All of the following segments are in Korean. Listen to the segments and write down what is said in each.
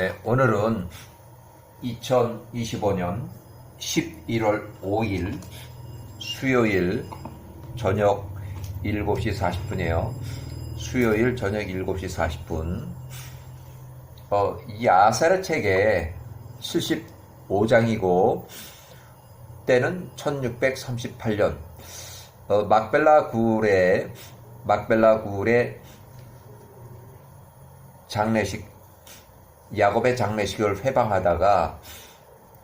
네, 오늘은 2025년 11월 5일 수요일 저녁 7시 40분이에요. 수요일 저녁 7시 40분. 어, 이 아사르 책의 75장이고 때는 1638년 어, 막벨라 굴의 막벨라 굴의 장례식 야곱의 장례식을 회방하다가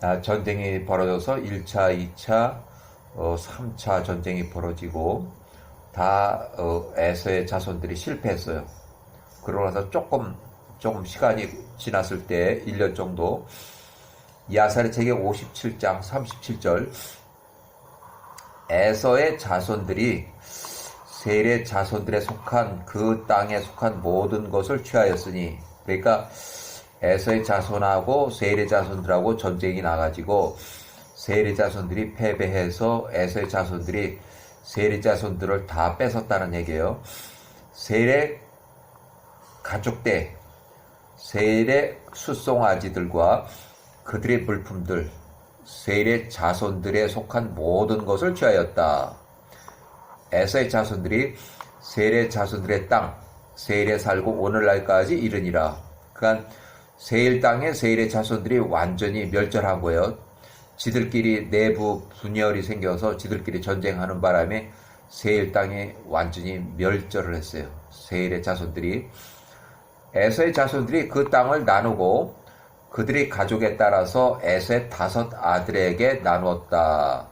아, 전쟁이 벌어져서 1차, 2차, 어, 3차 전쟁이 벌어지고 다 어, 에서의 자손들이 실패했어요. 그러고 나서 조금 조금 시간이 지났을 때 1년 정도 야살의 책의 57장 37절 에서의 자손들이 셀의 자손들에 속한 그 땅에 속한 모든 것을 취하였으니 그러니까 에서의 자손하고 셀의 자손들하고 전쟁이 나가지고 셀의 자손들이 패배해서 에서의 자손들이 셀의 자손들을 다 뺏었다는 얘기예요. 셀의 가족대, 셀의 수송아지들과 그들의 물품들, 셀의 자손들에 속한 모든 것을 취하였다. 에서의 자손들이 셀의 자손들의 땅, 세일에 살고 오늘날까지 이르니라. 그러니까 세일 땅에 세일의 자손들이 완전히 멸절한 거예요. 지들끼리 내부 분열이 생겨서 지들끼리 전쟁하는 바람에 세일 땅이 완전히 멸절을 했어요. 세일의 자손들이 에서의 자손들이 그 땅을 나누고 그들이 가족에 따라서 에서의 다섯 아들에게 나누었다.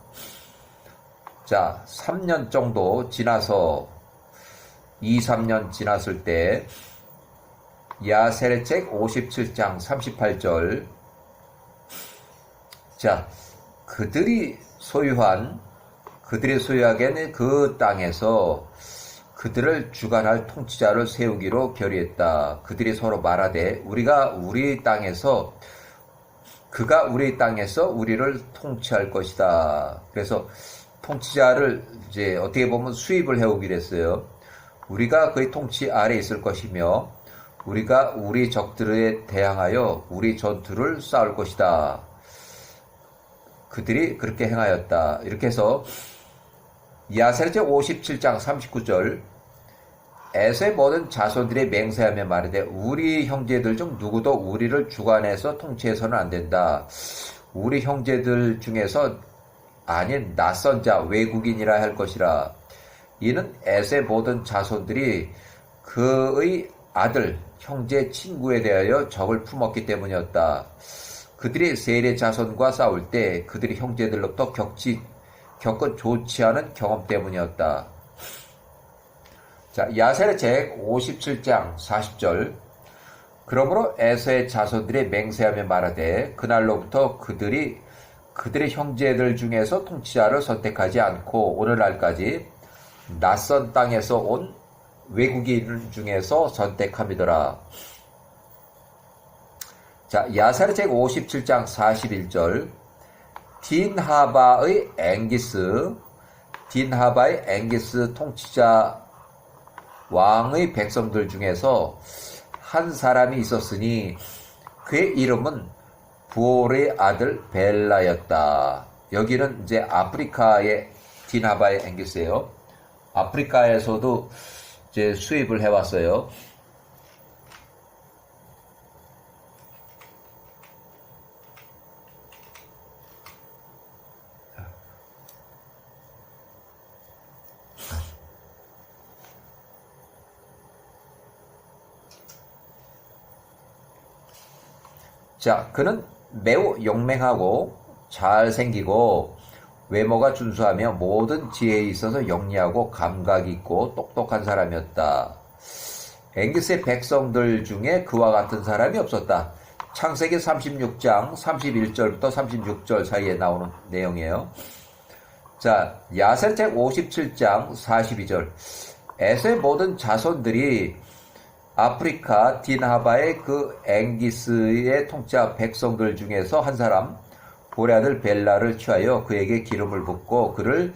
자, 3년 정도 지나서 2, 3년 지났을 때 야세의 책 57장 38절 자, 그들이 소유한 그들이 소유하게는 그 땅에서 그들을 주관할 통치자를 세우기로 결의했다. 그들이 서로 말하되 우리가 우리 땅에서 그가 우리 땅에서 우리를 통치할 것이다. 그래서 통치자를 이제 어떻게 보면 수입을 해오기로 했어요. 우리가 그의 통치 아래 있을 것이며 우리가 우리 적들에 대항하여 우리 전투를 쌓을 것이다. 그들이 그렇게 행하였다. 이렇게 해서 야셀제 57장 39절 에서의 모든 자손들의 맹세하며 말하되 우리 형제들 중 누구도 우리를 주관해서 통치해서는 안 된다. 우리 형제들 중에서 아닌 낯선 자 외국인이라 할 것이라. 이는 에서의 모든 자손들이 그의 아들 형제 친구에 대하여 적을 품었기 때문이었다. 그들이 세례 자손과 싸울 때 그들이 형제들로부터 겪지 겪은 좋지 않은 경험 때문이었다. 자, 야셀의 책 57장 40절. 그러므로 에서의 자손들이 맹세하며 말하되 그날로부터 그들이 그들의 형제들 중에서 통치자를 선택하지 않고 오늘날까지 낯선 땅에서 온 외국인 중에서 선택함이더라. 자, 야사르 책 57장 41절. 딘하바의 앵기스, 딘하바의 앵기스 통치자 왕의 백성들 중에서 한 사람이 있었으니 그의 이름은 부올의 아들 벨라였다. 여기는 이제 아프리카의 딘하바의 앵기스예요. 아프리카에서도 이제 수입을 해왔어요. 자, 그는 매우 용맹하고 잘생기고 외모가 준수하며 모든 지혜에 있어서 영리하고 감각 있고 똑똑한 사람이었다. 앵기스의 백성들 중에 그와 같은 사람이 없었다. 창세기 36장 31절부터 36절 사이에 나오는 내용이에요. 자, 야셀책 57장 42절. 에서의 모든 자손들이 아프리카 딘하바의 그 앵기스의 통짜 백성들 중에서 한 사람 아들 벨라를 취하여 그에게 기름을 붓고 그를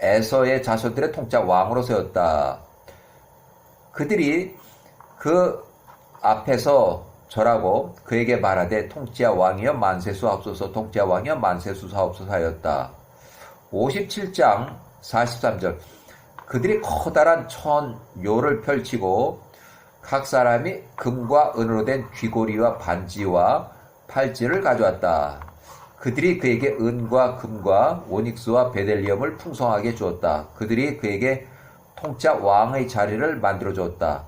에서의 자손들의 통짜 왕으로 세웠다. 그들이 그 앞에서 절하고 그에게 말하되 통치야 왕이여 만세수하옵소서 통치야 왕이여 만세수하옵소서 하였다. 57장 43절 그들이 커다란 천 요를 펼치고 각 사람이 금과 은으로 된 귀고리와 반지와 팔찌를 가져왔다. 그들이 그에게 은과 금과 오닉스와 베델리엄을 풍성하게 주었다. 그들이 그에게 통짜 왕의 자리를 만들어 주었다.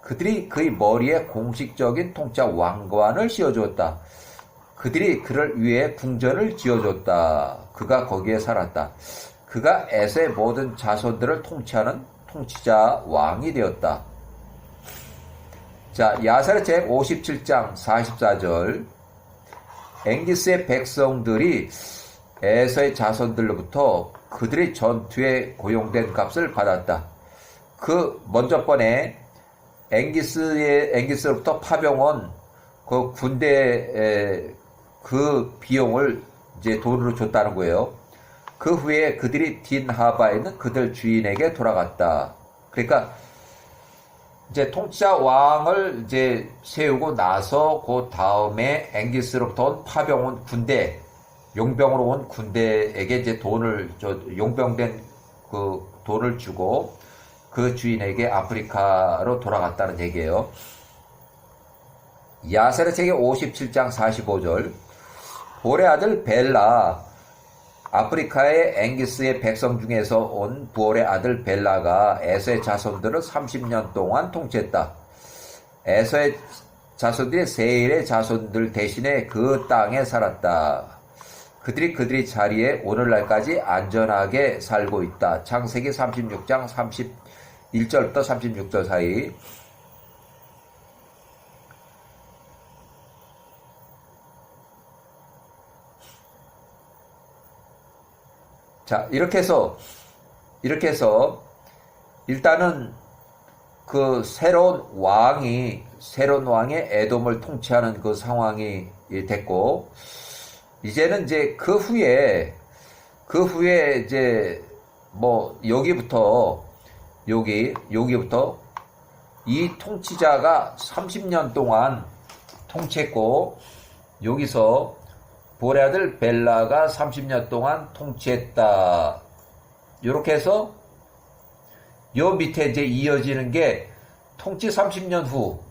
그들이 그의 머리에 공식적인 통짜 왕관을 씌워 주었다. 그들이 그를 위해 궁전을 지어 줬다. 그가 거기에 살았다. 그가 에서의 모든 자손들을 통치하는 통치자 왕이 되었다. 자, 야사르 제 57장 44절. 앵기스의 백성들이 에서의 자손들로부터 그들의 전투에 고용된 값을 받았다. 그 먼저 번에 앵기스의 앵기스로부터 파병원 그 군대 그 비용을 이제 돈으로 줬다는 거예요. 그 후에 그들이 딘 하바에 있는 그들 주인에게 돌아갔다. 그러니까 이제 통치자 왕을 이제 세우고 나서 그 다음에 앵기스로부터 온 파병 온 군대 용병으로 온 군대에게 이제 돈을 저 용병된 그 돈을 주고 그 주인에게 아프리카로 돌아갔다는 얘기예요. 야세르 책의 57장 45절 볼의 아들 벨라 아프리카의 앵기스의 백성 중에서 온 부올의 아들 벨라가 에서의 자손들을 30년 동안 통치했다. 에서의 자손들이 세일의 자손들 대신에 그 땅에 살았다. 그들이 그들이 자리에 오늘날까지 안전하게 살고 있다. 창세기 36장 31절부터 36절 사이 자, 이렇게 해서, 이렇게 해서, 일단은 그 새로운 왕이, 새로운 왕의 애돔을 통치하는 그 상황이 됐고, 이제는 이제 그 후에, 그 후에 이제 뭐 여기부터, 여기, 여기부터 이 통치자가 30년 동안 통치했고, 여기서 볼의 아들 벨라가 30년 동안 통치했다. 이렇게 해서 요 밑에 이제 이어지는 게 통치 30년 후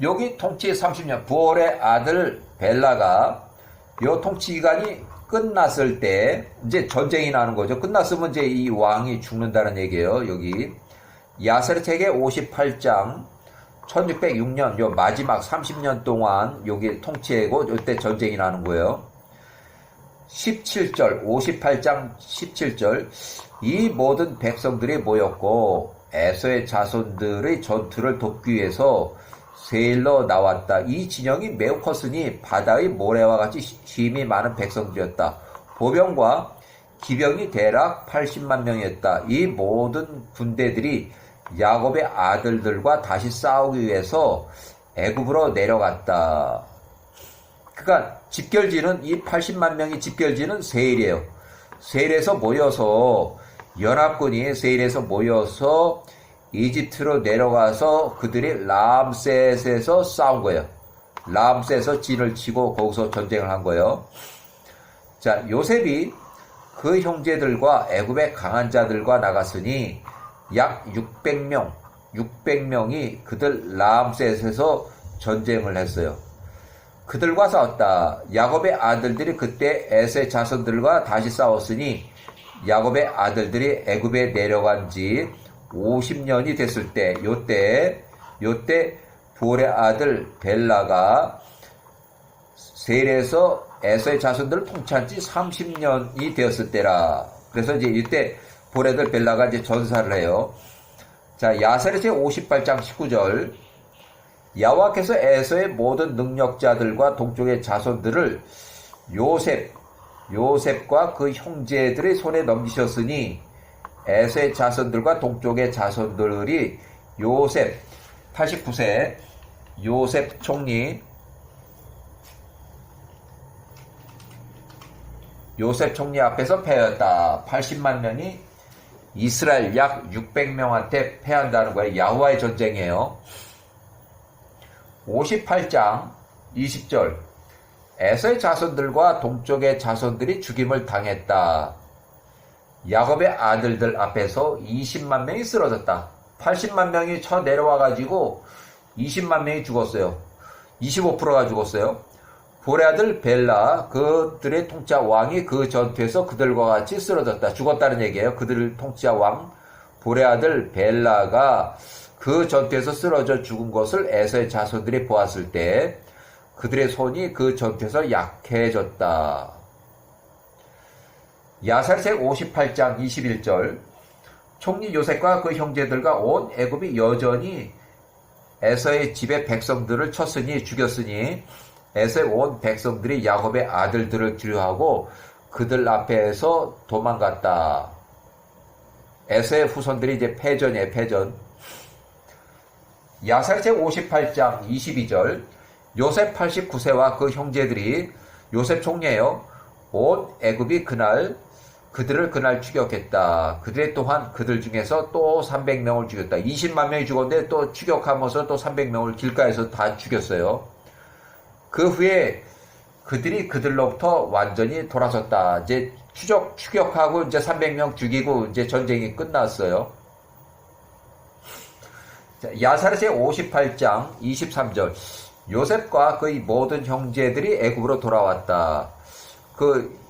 여기 통치 30년 부월의 아들 벨라가 요 통치 기간이 끝났을 때 이제 전쟁이 나는 거죠. 끝났으면 이제 이 왕이 죽는다는 얘기예요. 여기 야세르 책의 58장 1606년 요 마지막 30년 동안 여기 통치하고 이때 전쟁이 나는 거예요. 17절 58장 17절 이 모든 백성들이 모였고 에서의 자손들의 전투를 돕기 위해서 세일로 나왔다. 이 진영이 매우 컸으니 바다의 모래와 같이 힘이 많은 백성들이었다. 보병과 기병이 대략 80만 명이었다. 이 모든 군대들이 야곱의 아들들과 다시 싸우기 위해서 애굽으로 내려갔다. 그러니까 집결지는 이 80만 명이 집결지는 세일이에요. 세일에서 모여서 연합군이 세일에서 모여서 이집트로 내려가서 그들이 람셋에서 싸운 거예요. 람셋에서 진을 치고 거기서 전쟁을 한 거예요. 자, 요셉이 그 형제들과 애굽의 강한 자들과 나갔으니 약 600명, 600명이 그들 람셋에서 전쟁을 했어요. 그들과 싸웠다. 야곱의 아들들이 그때 에세 자손들과 다시 싸웠으니 야곱의 아들들이 애굽에 내려간 지 50년이 됐을 때, 요때, 요때 볼의 아들 벨라가 세일에서 에서의 자손들을 통치한 지 30년이 되었을 때라. 그래서 이제 이때 볼의 아들 벨라가 이제 전사를 해요. 자, 야세르 제 58장 19절. 야와께서 에서의 모든 능력자들과 동쪽의 자손들을 요셉, 요셉과 그 형제들의 손에 넘기셨으니 에서의 자손들과 동쪽의 자손들이 요셉 89세 요셉 총리 요셉 총리 앞에서 패했다. 80만 명이 이스라엘 약 600명한테 패한다는 거예요. 야후와의 전쟁이에요. 58장 20절 에서의 자손들과 동쪽의 자손들이 죽임을 당했다. 야곱의 아들들 앞에서 20만 명이 쓰러졌다. 80만 명이 쳐 내려와 가지고 20만 명이 죽었어요. 25%가 죽었어요. 볼의 아들 벨라 그들의 통치자 왕이 그 전투에서 그들과 같이 쓰러졌다. 죽었다는 얘기예요. 그들 통치자 왕 볼의 아들 벨라가 그 전투에서 쓰러져 죽은 것을 에서의 자손들이 보았을 때 그들의 손이 그 전투에서 약해졌다. 야살색 58장 21절 총리 요셉과 그 형제들과 온 애굽이 여전히 에서의 집의 백성들을 쳤으니 죽였으니 에서의 온 백성들이 야곱의 아들들을 두려워하고 그들 앞에서 도망갔다. 에서의 후손들이 이제 패전이에요, 패전. 야살책 58장 22절 요셉 89세와 그 형제들이 요셉 총리예요. 온 애굽이 그날 그들을 그날 추격했다. 그들의 또한 그들 중에서 또 300명을 죽였다. 20만 명이 죽었는데 또 추격하면서 또 300명을 길가에서 다 죽였어요. 그 후에 그들이 그들로부터 완전히 돌아섰다. 이제 추적, 추격하고 이제 300명 죽이고 이제 전쟁이 끝났어요. 야사르세 58장 23절 요셉과 그의 모든 형제들이 애굽으로 돌아왔다. 그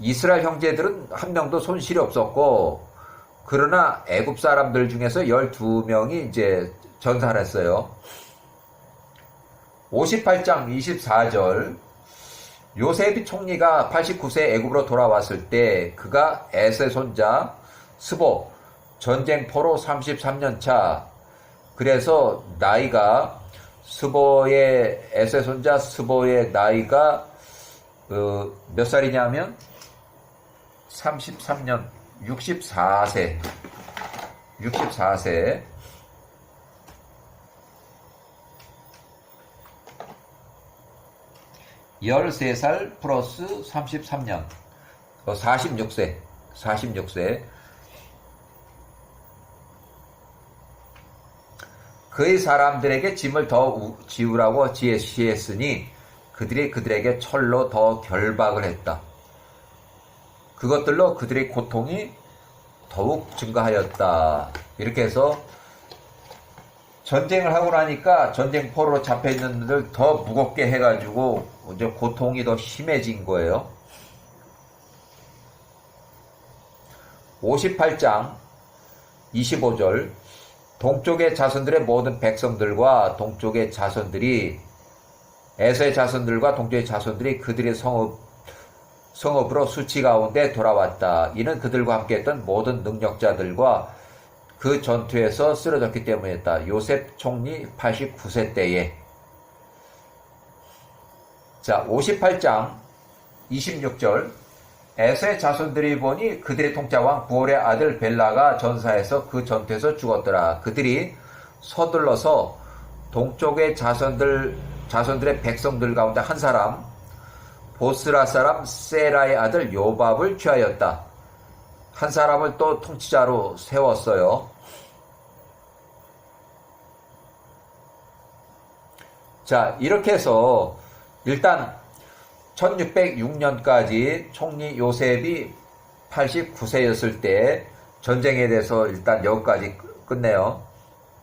이스라엘 형제들은 한 명도 손실이 없었고 그러나 애굽 사람들 중에서 12명이 이제 전사를 했어요. 58장 24절 요셉이 총리가 89세 애굽으로 돌아왔을 때 그가 에세 손자 스보 전쟁포로 33년 차 그래서 나이가 스보의 에세 손자 스보의 나이가 어, 몇 살이냐면 33년 64세. 64세. 열세 살 플러스 33년. 46세. 46세. 그의 사람들에게 짐을 더 지우라고 지시했으니 그들이 그들에게 철로 더 결박을 했다. 그것들로 그들의 고통이 더욱 증가하였다. 이렇게 해서 전쟁을 하고 나니까 전쟁포로 잡혀 있는 분들 더 무겁게 해가지고 이제 고통이 더 심해진 거예요. 58장 25절 동쪽의 자손들의 모든 백성들과 동쪽의 자손들이 에서의 자손들과 동쪽의 자손들이 그들의 성읍 성읍으로 수치 가운데 돌아왔다. 이는 그들과 함께했던 모든 능력자들과 그 전투에서 쓰러졌기 때문이었다. 요셉 총리 89세 때에. 자, 58장 26절. 에서의 자손들이 보니 그들의 통자왕 부올의 아들 벨라가 전사해서 그 전투에서 죽었더라. 그들이 서둘러서 동쪽의 자손들, 자손들의 백성들 가운데 한 사람, 보스라 사람 세라의 아들 요밥을 취하였다. 한 사람을 또 통치자로 세웠어요. 자, 이렇게 해서 일단 1606년까지 총리 요셉이 89세였을 때 전쟁에 대해서 일단 여기까지 끝내요.